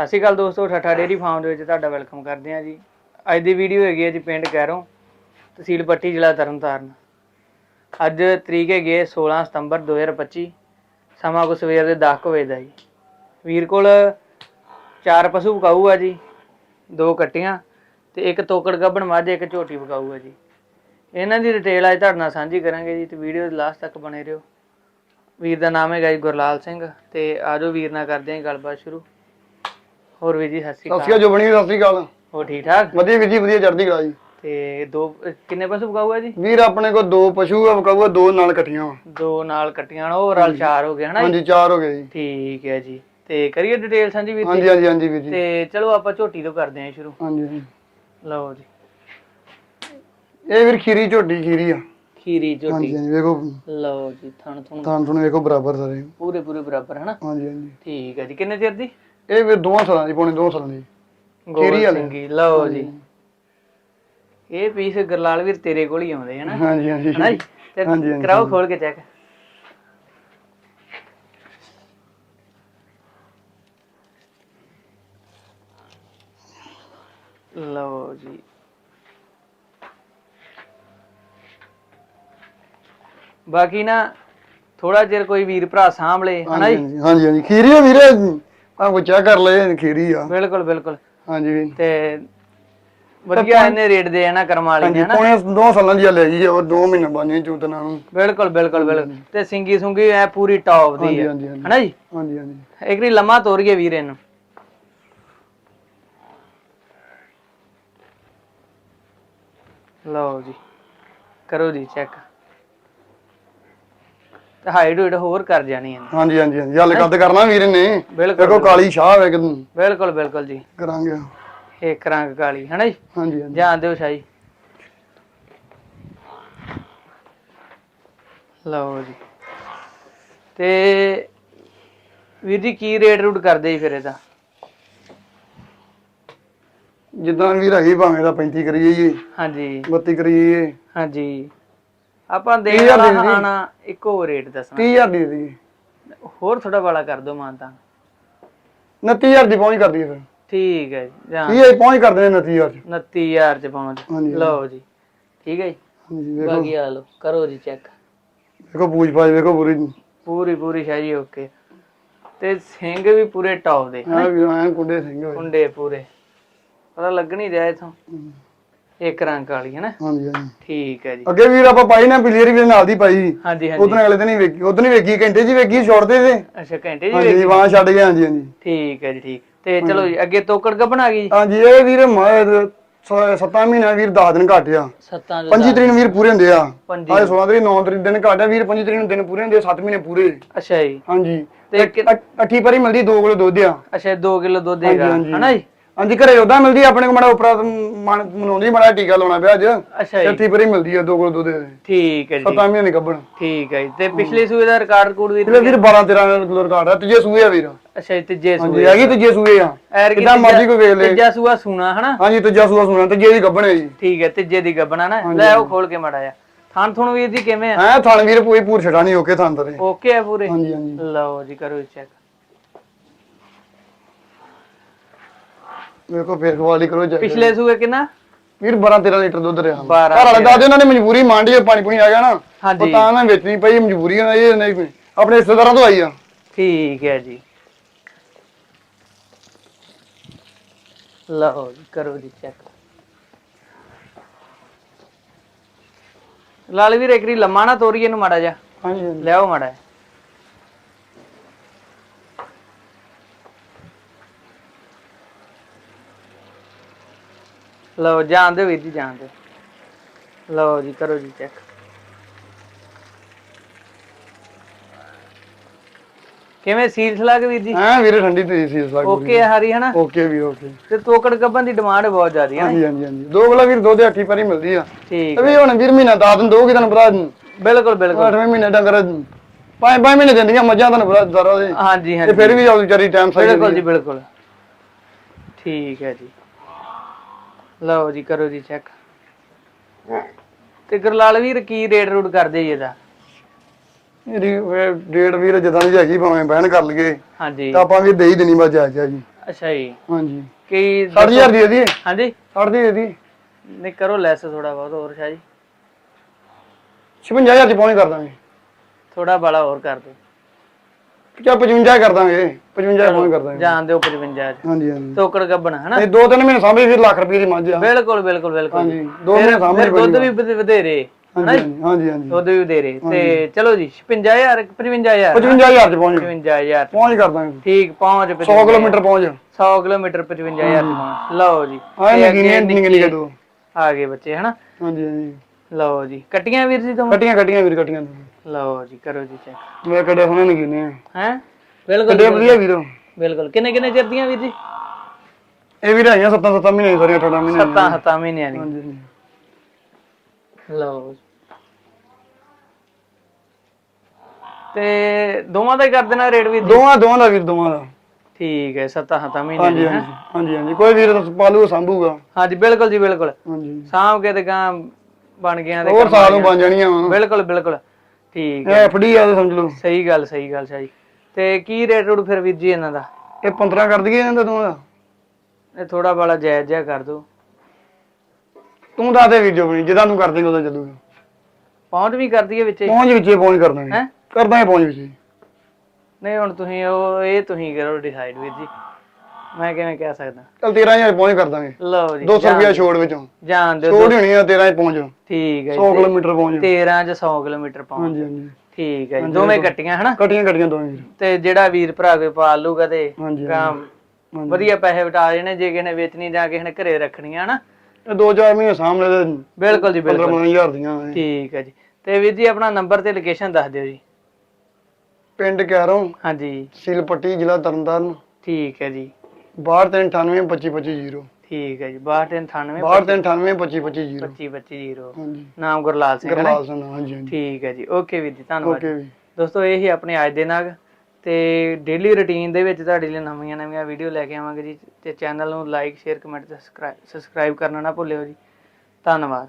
ਸਤਿ ਸ਼੍ਰੀ ਅਕਾਲ ਦੋਸਤੋ, ਠੱਠਾ dairy farm ਦੇ ਵਿੱਚ ਤੁਹਾਡਾ ਵੈਲਕਮ ਕਰਦੇ ਹਾਂ ਜੀ। ਅੱਜ ਦੀ ਵੀਡੀਓ ਹੈਗੀ ਹੈ ਜੀ ਪਿੰਡ ਕੈਰੋਂ ਤਹਿਸੀਲ ਪੱਟੀ, ਜ਼ਿਲ੍ਹਾ ਤਰਨਤਾਰਨ। ਅੱਜ ਤਰੀਕ ਹੈਗੀ ਹੈ 16 ਸਤੰਬਰ 2025 ਸਮਾਂ ਕੋ ਸਵੇਰ ਦੇ 10 ਕੁ ਵਜੇ ਦਾ ਜੀ। ਵੀਰ ਕੋਲ ਚਾਰ ਪਸ਼ੂ ਵਿਕਾਊ ਆ ਜੀ, ਦੋ ਕੱਟੀਆਂ ਤੇ ਇੱਕ ਤੋਕੜ ਗੱਭਣ ਮੱਝ, ਇੱਕ ਝੋਟੀ ਵਿਕਾਊ ਆ ਜੀ। ਇਹਨਾਂ ਦੀ ਡਿਟੇਲ ਅੱਜ ਤੁਹਾਡੇ ਨਾਲ ਸਾਂਝੀ ਕਰਾਂਗੇ ਜੀ ਤੇ ਵੀਡੀਓ ਦੇ ਲਾਸਟ ਤੱਕ ਬਣੇ ਰਹੋ। ਵੀਰ ਦਾ ਨਾਮ ਹੈਗਾ ਜੀ ਗੁਰਲਾਲ ਸਿੰਘ ਤੇ ਆਜੋ ਵੀਰ ਨਾਲ ਕਰਦੇ ਹਾਂ ਗੱਲਬਾਤ ਸ਼ੁਰੂ। ਹੋਰ ਵੀਰ ਜੀ ਸਤਿ ਸ਼੍ਰੀ ਅਕਾਲ। ਅਕਾਲ ਜੋ ਬਣੀ ਸਤਿ ਸ਼੍ਰੀ ਅਕਾਲ। ਹੋ ਠੀਕ ਠਾਕ? ਵਧੀਆ ਵੀਰ ਜੀ ਵਧੀਆ ਚੜ੍ਹਦੀ ਕਲਾ ਜੀ। ਤੇ ਦੋ ਕਿੰਨੇ ਪਸ਼ੂ ਵਿਕਾਊ ਆ ਜੀ? ਵੀਰ ਆਪਣੇ ਕੋਲ ਦੋ ਪਸ਼ੂ ਆ ਵਕਾਊਆ ਦੋ ਨਾਲ ਵਾ। ਦੋ ਨਾਲ ਕੱਟੀਆਂ ਨੇ ਓਵਰਆਲ ਚਾਰ ਹੋ ਗਏ ਹਨਾ ਜੀ? ਹਾਂਜੀ ਚਾਰ ਹੋ ਗਏ ਜੀ। ਠੀਕ ਹੈ ਜੀ। ਤੇ ਕਰੀਏ ਡਿਟੇਲ ਸਾਂਝੀ ਵੀਰ ਜੀ? ਹਾਂਜੀ ਹਾਂਜੀ ਹਾਂਜੀ ਵੀਰ ਜੀ। ਤੇ ਚਲੋ ਆਪਾਂ ਝੋਟੀ ਤੋਂ ਕਰਦੇ ਹਾਂ ਸ਼ੁਰੂ। ਹਾਂਜੀ ਹਾਂਜੀ। ਲਓ ਜੀ। ਇਹ ਵੀਰ ਖੀਰੀ ਝੋਟੀ ਖੀਰੀ ਆ। ਖੀਰੀ ਹਾਂਜੀ ਝੋਟੀ। ਹਾਂਜੀ ਵੇਖੋ। ਲਓ ਜੀ ਥਣ ਥਣ। ਤਾਂ ਤੁਹਾਨੂੰ ਵੇਖੋ ਬਰਾਬਰ ਸਾਰੇ। ਪੂਰੇ ਪੂਰੇ ਬਰਾਬਰ ਹਨਾ? ਹਾਂਜੀ ਹਾਂਜੀ। ਠੀਕ ਹੈ ਜੀ। ਕਿੰਨੇ ਚਿਰ ਦੀ? ਇਹ ਵੀਰ ਦੋਵਾਂ ਸਾਲਾਂ ਦੀ ਪੌਣੇ ਦੋਵਾਂ ਸਾਲਾਂ ਦੀ। ਗੋਲ ਵਾਲੇ। ਸਿੰਘੀ ਲਓ ਜੀ। ਇਹ ਪੀਸ ਗਰਲਾਲ ਵੀਰ ਤੇਰੇ ਕੋਲ ਹੀ ਆਉਂਦੇ ਹਨਾ ਹਾਂਜੀ ਹਾਂਜੀ। ਹਨਾ ਜੀ? ਤੇ ਹਾਂਜੀ, ਹਾਂਜੀ, ਕਰਾਓ ਖੋਲ ਕੇ ਚੈੱਕ ਲਓ ਜੀ। ਬਾਕੀ ਨਾ ਥੋੜਾ ਚਿਰ ਕੋਈ ਵੀਰ ਭਰਾ ਸਾਂਭਲੇ ਹਨਾ ਹਾਂਜੀ ਜੀ? ਹਾਂਜੀ, ਹਾਂਜੀ। ਹਾਂਜੀ ਖੀਰੀ ਆ ਵੀਰੇ। ਆ ਕੋ ਚੈੱਕ ਕਰ ਲਏ ਖੀਰੀ ਆ। ਬਿਲਕੁਲ ਬਿਲਕੁਲ। ਹਾਂਜੀ। ਵੀਰ ਤੇ ਵਧੀਆ ਇਹਨੇ ਰੇਟ ਦੇ ਆ ਨਾ ਕਰਮ ਵਾਲੀ ਹਾਂਜੀ ਨੇ ਹਨਾ? ਪੌਣੇ ਦੋ ਸਾਲਾਂ ਦੀ ਹਲੇ ਜੀ ਉਹ ਦੋ ਮਹੀਨੇ ਬਾਅਦ ਚੂਤਨਾ ਨੂੰ ਬਿਲਕੁਲ ਬਿਲਕੁਲ ਬਿਲਕੁਲ। ਤੇ ਸਿੰਗੀ ਸੁੰਗੀ ਐ ਪੂਰੀ ਟੌਪ ਦੀ ਹਾਂਜੀ ਹੈ ਹਾਂਜੀ ਹਾਂਜੀ। ਹਨਾ ਜੀ? ਹਾਂਜੀ ਹਾਂਜੀ। ਇੱਕ ਰੀ ਲੰਮਾ ਤੋਰੀਏ ਵੀਰ ਇਹਨੂੰ। ਲਓ ਜੀ। ਕਰੋ ਜੀ ਚੈੱਕ। ਤੇ ਹੂਟ ਹੋਰ ਕਰ ਜਾਣੀ ਇਹਨੇ ਹਾਂਜੀ ਹਾਂਜੀ ਹਾਂਜੀ। ਹੱਲ ਕੱਦ ਕਰਨਾ ਵੀਰ ਨੇ। ਬਿਲਕੁਲ ਦੇਖੋ ਕਾਲੀ ਸ਼ਾਹ ਵੇ ਕਿਦੋਂ ਬਿਲਕੁਲ ਬਿਲਕੁਲ ਜੀ। ਕਰਾਂਗੇ। ਇੱਕ ਰੰਗ ਕਾਲੀ ਹਨਾ ਜੀ? ਹਾਂਜੀ ਹਾਂਜੀ। ਜਾਣ ਦਿਓ ਸ਼ਾਹੀ। ਲਓ ਜੀ। ਤੇ ਵੀਰ ਜੀ ਕੀ ਰੇਟ ਰੂਟ ਕਰਦੇ ਜੀ ਫਿਰ ਇਹਦਾ? ਜਿੱਦਾਂ ਵੀਰ ਹੈਗੀ ਭਾਵੇਂ ਦਾ 35 ਕਰੀਏ ਜੀ। ਹਾਂਜੀ। 32 ਕਰੀਏ ਹਾਂਜੀ। ਆਪਾਂ ਦੇ ਤੀਹ ਹਜ਼ਾਰ ਦੇ। ਆਣਾ ਇੱਕੋ ਰੇਟ ਦੱਸਣਾ। 30000 ਦੀ ਦੀ। ਹੋਰ ਥੋੜਾ ਵਾਲਾ ਕਰ ਦਿਓ ਮਾਨਤਾ। 29000 ਦੀ ਪਹੁੰਚ ਕਰਦੀ ਫਿਰ। ਠੀਕ ਹੈ ਜੀ ਜਾਂ 30 ਪਹੁੰਚ ਕਰਦੇ ਨੇ 29000 ਚ। 29000 ਚ ਪਹੁੰਚ। ਹਾਂਜੀ। ਲਓ ਜੀ। ਠੀਕ ਹੈ ਜੀ? ਹਾਂਜੀ ਵੇਖੋ ਬਾਕੀ ਆ ਲਓ ਕਰੋ ਜੀ ਚੈੱਕ। ਵੇਖੋ ਪੂਛ ਪਾਜ ਵੇਖੋ ਪੂਰੀ। ਪੂਰੀ ਪੂਰੀ ਸ਼ਾਹੀ ਓਕੇ। ਤੇ ਸਿੰਘ ਵੀ ਪੂਰੇ ਟੌਪ ਦੇ। ਆ ਵੀ ਐਂ ਕੁੰਡੇ ਸਿੰਘ ਹੋਏ। ਕੁੰਡੇ ਪੂਰੇ। ਪਤਾ ਲੱਗ ਨਹੀਂ ਰਿਹਾ ਇਥੋਂ? ਇੱਕ ਰੰਗ ਵਾਲੀ ਹੈ ਨਾ ਹਾਂਜੀ ਹਾਂਜੀ। ਠੀਕ ਹੈ ਜੀ। ਅੱਗੇ ਵੀਰ ਆਪਾਂ ਪਾਈ ਨਾ ਪਿਲੀਅਰ ਵੀ ਨਾਲ ਦੀ ਪਾਈ। ਹਾਂਜੀ ਹਾਂਜੀ। ਉਦੋਂ ਅਗਲੇ ਦਿਨ ਹੀ ਵੇਖੀ ਉਦੋਂ ਹੀ ਵੇਖੀ ਘੰਟੇ ਜੀ ਵੇਖੀ ਛੋੜਦੇ ਤੇ। ਅੱਛਾ ਘੰਟੇ ਜੀ ਹਾਂਜੀ ਵਾਂ ਛੱਡ ਗਏ ਹਾਂਜੀ ਹਾਂਜੀ। ਠੀਕ ਹੈ ਜੀ ਠੀਕ। ਤੇ ਚਲੋ ਜੀ ਅੱਗੇ ਤੋਕੜ ਕ ਬਣਾ ਗਈ? ਜੀ ਹਾਂਜੀ ਇਹ ਵੀਰ ਸੱਤਾਂ ਮਹੀਨਾ ਵੀਰ 10 ਦਿਨ ਘੱਟ ਆ। ਸੱਤਾਂ ਜੋ 25 ਤਰੀਕ ਵੀਰ ਪੂਰੇ ਹੁੰਦੇ ਆ। ਅੱਜ 16 ਤਰੀਕ 9 ਤਰੀਕ ਦਿਨ ਘੱਟ ਆ ਵੀਰ 25 ਤਰੀਕ ਨੂੰ ਦਿਨ ਪੂਰੇ ਹੁੰਦੇ 7 ਮਹੀਨੇ ਪੂਰੇ। ਅੱਛਾ ਜੀ। ਹਾਂਜੀ। ਤੇ ਅੱਠੀ ਪਰੀ ਮਿਲਦੀ 2 ਕਿਲੋ ਦੁੱਧ ਆ। ਅੱਛਾ 2 ਕਿਲੋ ਦੁੱਧ ਦੇਗਾ। ਹਨਾ ਜੀ? ਹਾਂਜੀ ਘਰੇ ਉਦਾਂ ਮਿਲਦੀ ਆ, ਆਪਣੇ ਕੋ ਮੜਾ ਉਪਰਾ ਮਨ ਮਨਾਉਂਦੀ ਮੜਾ ਟੀਕਾ ਲਾਉਣਾ ਪਿਆ ਅੱਜ। ਅੱਛਾ ਜੀ। ਅੱਠੀ ਪਰੀ ਮਿਲਦੀ ਆ 2 ਕਿਲੋ ਦੁੱਧ ਦੇ ਠੀਕ ਹੈ ਜੀ। ਸੱਤਾਂ ਮਹੀਨੇ ਕੱਢਣ ਠੀਕ ਹੈ ਜੀ। ਤੇ ਪਿਛਲੇ ਸੂਏ ਦਾ ਰਿਕਾਰਡ ਕੋਡ ਵੀ ਵੀਰ 12 13 ਕਿਲੋ ਰਿਕਾਰਡ ਆ ਤੀਜੇ ਸੂਏ ਆ ਵੀਰ। ਅੱਛਾ ਜੀ ਤੀਜੇ ਹਾਂਜੀ ਸੂਏ ਹੈਗੀ ਤੀਜੇ ਸੂਏ ਆ। ਐਰ ਕਿੱਦਾਂ ਮਰਜ਼ੀ ਕੋਈ ਵੇਖ ਲੇ। ਤੀਜਾ ਸੂਆ ਸੂਣਾ ਹਨਾ? ਹਾਂਜੀ ਤੀਜਾ ਸੂਆ ਸੁਣਾ ਤੀਜੇ ਦੀ ਗੱਭਣ ਹੈ ਜੀ। ਠੀਕ ਹੈ ਤੀਜੇ ਦੀ ਗੱਬਣਾ ਨਾ। ਲੈ ਉਹ ਖੋਲ ਕੇ ਮੜਾ ਜਾ ਥਣ ਥੁਣ ਵੀਰ ਜੀ ਕਿਵੇਂ ਆ? ਐ ਥਣ ਵੀਰ ਕੋਈ ਪੂਰ ਛੜਾ ਨਹੀਂ ਓਕੇ ਥਣ ਤਰੇ ਓਕੇ ਆ ਪੂਰੇ? ਹਾਂਜੀ ਹਾਂਜੀ। ਲਓ ਜੀ ਕਰੋ ਚੈੱਕ ਵੇਖੋ ਫੇਰ ਖਵਾਲੀ ਕਰੋ ਜਾ ਪਿਛਲੇ ਸੂਏ ਕਿੰਨਾ? ਵੀਰ 12 13 ਲੀਟਰ ਦੁੱਧ ਰਿਹਾ। 12 ਘਰ ਵਾਲੇ ਦੱਸਦੇ ਉਹਨਾਂ ਨੇ ਮਜਬੂਰੀ ਮੰਡੀ ਪਾਣੀ ਪੁਣੀ ਆ ਗਿਆ ਨਾ। ਹਾਂਜੀ। ਉਹ ਤਾਂ ਮੈਂ ਵੇਚਣੀ ਪਈ ਮਜਬੂਰੀ ਨਾਲ ਇਹ ਨਹੀਂ ਆਪਣੇ ਰਿਸ਼ਤੇਦਾਰਾਂ ਤੋਂ ਆਈ ਆ। ਠੀਕ ਹੈ ਜੀ। ਲਓ ਜੀ ਕਰੋ ਜੀ ਚੈੱਕ ਲਾਲ ਵੀਰ ਇੱਕ ਰੀ ਲੰਮਾ ਨਾ ਤੋਰੀਏ ਨੂੰ ਮਾੜਾ ਜਾ ਹਾਂਜੀ ਹਾਂਜੀ। ਲਿਆਓ ਮਾੜਾ ਜਿਹਾ। ਲਓ ਜਾਣ ਦਿਓ ਵੀਰ ਜੀ ਜਾਣ ਦਿਓ ਲਓ ਜੀ ਕਰੋ ਜੀ ਚੈੱਕ ਕਿਵੇਂ ਸੀਲ ਸਲਾ ਕੇ ਵੀਰ ਜੀ? ਐ ਵੀਰੇ ਠੰਡੀ ਤੇ ਸੀ ਇਸ ਵਾਰ ਓਕੇ ਹੈ ਹਰੀ ਹਨਾ? ਓਕੇ ਵੀ ਓਕੇ। ਤੇ ਤੋਕੜ ਕੱਬਨ ਦੀ ਡਿਮਾਂਡ ਬਹੁਤ ਜ਼ਿਆਦੀ ਹੈ ਹਾਂਜੀ ਹਾਂਜੀ ਹਾਂਜੀ। ਦੋ ਗਲਾ ਵੀਰ ਦੁੱਧ ਅੱਠੀ ਪਰੀ ਮਿਲਦੀ ਆ। ਠੀਕ ਇਹ ਵੀ ਹੁਣ ਵੀਰ ਮਹੀਨਾ ਦਸ ਦਿਨ ਦੋਗੇ ਤੁਹਾਨੂੰ ਪਤਾ ਬਿਲਕੁਲ ਬਿਲਕੁਲ। ਅੱਠਵੇਂ ਮਹੀਨੇ ਡੰਗਰ ਪੰਜ ਪੰਜ ਮਹੀਨੇ ਦਿੰਦੀਆਂ ਮੱਝਾਂ ਤੁਹਾਨੂੰ ਪਤਾ ਜ਼ਰਾ ਦੇ। ਹਾਂਜੀ ਤੇ ਹਾਂਜੀ ਫਿਰ ਵੀ ਆਉ ਵਿਚਾਰੀ ਟਾਈਮ ਸਹੀ ਬਿਲਕੁਲ ਜੀ ਬਿਲਕੁਲ। ਠੀਕ ਹੈ ਜੀ। ਲਓ ਜੀ ਕਰੋ ਜੀ ਚੈੱਕ ਤੇ ਗਰਲਾਲ ਵੀਰ ਕੀ ਰੇਟ ਰੂਟ ਕਰਦੇ ਜੀ ਇਹਦਾ? ਇਹਦੀ ਡੇਟ ਵੀਰ ਜਿੱਦਾਂ ਦੀ ਹੈਗੀ ਭਾਵੇਂ ਬਹਿਣ ਕਰ ਲਈਏ। ਹਾਂਜੀ। ਤਾਂ ਆਪਾਂ ਵੀ ਦੇ ਹੀ ਦੇਣੀ ਬਸ ਜਾਇਜ਼ ਆ ਜੀ। ਅੱਛਾ ਜੀ। ਹਾਂਜੀ। ਕੀ 60000 ਦੀ ਇਹਦੀ। ਹਾਂਜੀ। 60 ਦੀ ਇਹਦੀ। ਨਹੀਂ ਕਰੋ ਲੈਸ ਥੋੜਾ ਬਹੁਤ ਹੋਰ ਸ਼ਾਹ ਜੀ। 56000 ਚ ਪਹੁੰਚ ਕਰ ਦਾਂਗੇ। ਥੋੜਾ ਬਾਲਾ ਹੋਰ ਕਰ ਦਿਓ। ਚਾ 55 ਕਰ ਦਾਂਗੇ 55 ਪਹੁੰਚ ਕਰ ਦਾਂਗੇ। ਜਾਣ ਦਿਓ 55 ਚ। ਹਾਂਜੀ ਹਾਂਜੀ। ਟੋਕੜ ਗੱਬਣ ਹਨਾ? ਇਹ ਦੋ ਤਿੰਨ ਮਹੀਨੇ ਸਾਂਭੀ ਫਿਰ ਲੱਖ ਰੁਪਏ ਦੀ ਮੱਝ ਆ। ਬਿਲਕੁਲ ਬਿਲਕੁਲ ਬਿਲਕੁਲ। ਹਾਂਜੀ ਦੋ ਮਹੀਨੇ ਸਾਂਭੀ ਫਿਰ ਦੁੱਧ ਵੀ ਵਧ- ਵਧੇਰੇ ਹਾਂਜੀ ਹਾਂਜੀ ਹਾਂਜੀ ਦੁੱਧ ਵੀ ਵਧੇਰੇ। ਤੇ ਚਲੋ ਜੀ 55000 55000 55000 ਚ ਪਹੁੰਚ 55000 ਪਹੁੰਚ ਕਰ ਦਾਂਗੇ। ਠੀਕ ਪਹੁੰਚ 100 ਕਿਲੋਮੀਟਰ ਪਹੁੰਚ 100 ਕਿਲੋਮੀਟਰ 55000 ਤੇ ਪਹੁੰਚ। ਲਓ ਜੀ। ਆਏ ਤੇ ਨਿੱਕੀ ਅੱਗੇ ਨਿੱਕੀ ਨਿੱਕੀ ਦੋ ਆ ਗਏ ਬੱਚੇ ਹਨਾ? ਹਾਂਜੀ ਹਾਂਜੀ। ਲਓ ਜੀ ਕੱਟੀਆਂ ਵੀਰ ਜੀ ਤੁਮ ਕੱਟੀਆਂ ਕੱਟੀਆਂ ਵੀਰ ਕੱਟੀਆਂ ਲਓ ਜੀ ਕਰੋ ਜੀ ਚੈੱਕ ਮੈਂ ਕੱਡੇ ਸੋਹਣੇ ਨਗੀਨੇ ਆ। ਹੈ? ਬਿਲਕੁਲ ਕੱਡੇ ਵਧੀਆ ਵੀਰੋ ਬਿਲਕੁਲ। ਕਿੰਨੇ ਕਿੰਨੇ ਚਿਰ ਦੀਆਂ ਵੀਰ ਜੀ? ਇਹ ਵੀ ਰਹੀਆਂ 7 7 ਮਹੀਨੇ ਸਾਰੀਆਂ 18 ਮਹੀਨੇ ਸੱਤਾਂ ਹੱਤਾਂ ਮਹੀਨਿਆਂ ਦੀ। ਹਾਂਜੀ ਲਓ ਤੇ ਦੋਵਾਂ ਦਾ ਹੀ ਕਰ ਦੇਣਾ ਰੇਟ ਵੀਰ ਜੀ? ਦੋਵਾਂ ਦੋਵਾਂ ਦਾ ਵੀਰ ਦੋਵਾਂ ਦਾ। ਠੀਕ ਹੈ ਸੱਤਾਂ ਹੱਤਾਂ ਮਹੀਨਿਆਂ ਹਾਂਜੀ ਦੀ ਹਾਂਜੀ ਹਾਂਜੀ ਹਾਂਜੀ। ਕੋਈ ਵੀਰ ਤਾਂ ਪਾਲੂ ਸੰਭੂਗਾ। ਹਾਂਜੀ ਬਿਲਕੁਲ ਜੀ ਬਿਲਕੁਲ। ਹਾਂਜੀ। ਸਾਂਭ ਕੇ ਤੇ ਗਾਂ ਬਣ ਗਿਆ ਤੇ ਹੋਰ ਸਾਲ ਨੂੰ ਬਣ ਜਾਣੀਆਂ ਵਾ। ਬਿਲਕੁਲ ਬਿਲਕੁਲ। ਠੀਕ ਹੈ ਐਫਡੀ ਆ ਤਾਂ ਸਮਝ ਲਓ। ਸਹੀ ਗੱਲ ਸਹੀ ਗੱਲ ਸ਼ਾਹ। ਜੀ ਤੇ ਕੀ ਰੇਟ ਰੂਟ ਫਿਰ ਵੀਰ ਜੀ ਇਹਨਾਂ ਦਾ? ਇਹ 15 ਕਰ ਦਈਏ ਇਹਨਾਂ ਦਾ ਦਾ ਇਹ ਥੋੜਾ ਬਾਲਾ ਜਾਇਜ਼ ਜਿਹਾ ਕਰ ਦੋ ਤੂੰ ਦੱਸ ਦੇ ਜੋ ਬਣੀ ਜਿੱਦਾਂ ਤੂੰ ਕਰ ਦੇਂਗਾ ਉਹਦਾ ਚੱਲੂਗਾ। ਪਹੁੰਚ ਵੀ ਕਰ ਦਈਏ ਵਿੱਚੇ ਪਹੁੰਚ ਵਿੱਚੇ ਪਹੁੰਚ ਕਰ ਦਾਂਗੇ। ਹੈਂ? ਕਰ ਦਾਂਗੇ ਪਹੁੰਚ ਵਿੱਚੇ ਨਹੀਂ ਹੁਣ ਤੁਸੀਂ ਉਹ ਇਹ ਤੁਸੀਂ ਕਰੋ ਡਿਸਾਈਡ ਵੀਰ ਜੀ। ਮੈਂ ਕਿਵੇਂ ਕਹਿ ਸਕਦਾ? ਚੱਲ 13000 ਪਹੁੰਚ ਕਰ ਦਾਂਗੇ। ਲਓ ਜੀ 200 ਰੁਪਿਆ ਛੋੜ ਵਿੱਚੋਂ। ਜਾਣ ਦਿਓ। ਛੋੜ ਹੋਣੀ ਆ 13 ਚ ਪਹੁੰਚ ਠੀਕ ਹੈ 100 ਕਿਲੋਮੀਟਰ ਪਹੁੰਚ 13 ਚ 100 ਕਿਲੋਮੀਟਰ ਪਹੁੰਚ ਹਾਂਜੀ ਹਾਂਜੀ। ਠੀਕ ਹੈ ਦੋਵੇਂ ਕੱਟੀਆਂ ਹਨਾ? ਕਟੀਆਂ ਕਟੀਆਂ ਦੋਵੇਂ। ਤੇ ਜਿਹੜਾ ਵੀਰ ਭਰਾ ਕੋਈ ਪਾਲ ਲੂਗਾ ਤੇ ਹਾਂਜੀ ਹਾਂਜੀ। ਵਧੀਆ ਪੈਸੇ ਵਟਾ ਜਾਣੇ ਜੇ ਕਿਸੇ ਨੇ ਵੇਚਣੀ ਜਾਂ ਕਿਸੇ ਨੇ ਘਰੇ ਰੱਖਣੀਆਂ ਹਨਾ? ਦੋ ਚਾਰ ਮਹੀਨੇ ਸਾਹਮਣੇ ਤੇ ਬਿਲਕੁਲ ਜੀ 15 ਬਿਲਕੁਲ 15000 ਦੀਆਂ। ਠੀਕ ਹੈ ਜੀ। ਤੇ ਵੀਰ ਜੀ ਆਪਣਾ ਨੰਬਰ ਤੇ ਲੋਕੇਸ਼ਨ ਦੱਸ ਦਿਓ ਜੀ। ਪਿੰਡ ਕੈਰੋਂ ਹਾਂਜੀ। ਸੀਲ ਪੱਟੀ ਜ਼ਿਲ੍ਹਾ ਤਰਨਤਾਰਨ। ਠੀਕ ਹੈ ਜੀ। 6298 2550 ਠੀਕ ਹੈ ਜੀ 6298 6298 2550 2550 ਹਾਂਜੀ। ਨਾਮ ਗੁਰਲਾਲ ਸਿੰਘ ਹੈ ਨਾ? ਗਰਲਾਲ ਸਿੰਘ ਹਾਂਜੀ ਹਾਂਜੀ। ਠੀਕ ਹੈ ਜੀ ਓਕੇ ਵੀਰ ਜੀ ਧੰਨਵਾਦ। ਓਕੇ ਵੀ ਦੋਸਤੋ ਇਹ ਹੀ ਆਪਣੇ ਅੱਜ ਦੇ ਨਾਗ। ਤੇ ਡੇਲੀ ਰੁਟੀਨ ਦੇ ਵਿੱਚ ਤੁਹਾਡੇ ਲਈ ਨਵੀਆਂ ਨਵੀਆਂ ਵੀਡੀਓ ਲੈ ਕੇ ਆਵਾਂਗੇ ਜੀ। ਤੇ ਚੈਨਲ ਨੂੰ ਲਾਈਕ ਸ਼ੇਅਰ ਕਮੈਂਟ ਤੇ ਸਬਸਕ੍ਰਾਈਬ ਕਰਨਾ ਨਾ ਭੁੱਲਿਓ ਜੀ। ਧੰਨਵਾਦ।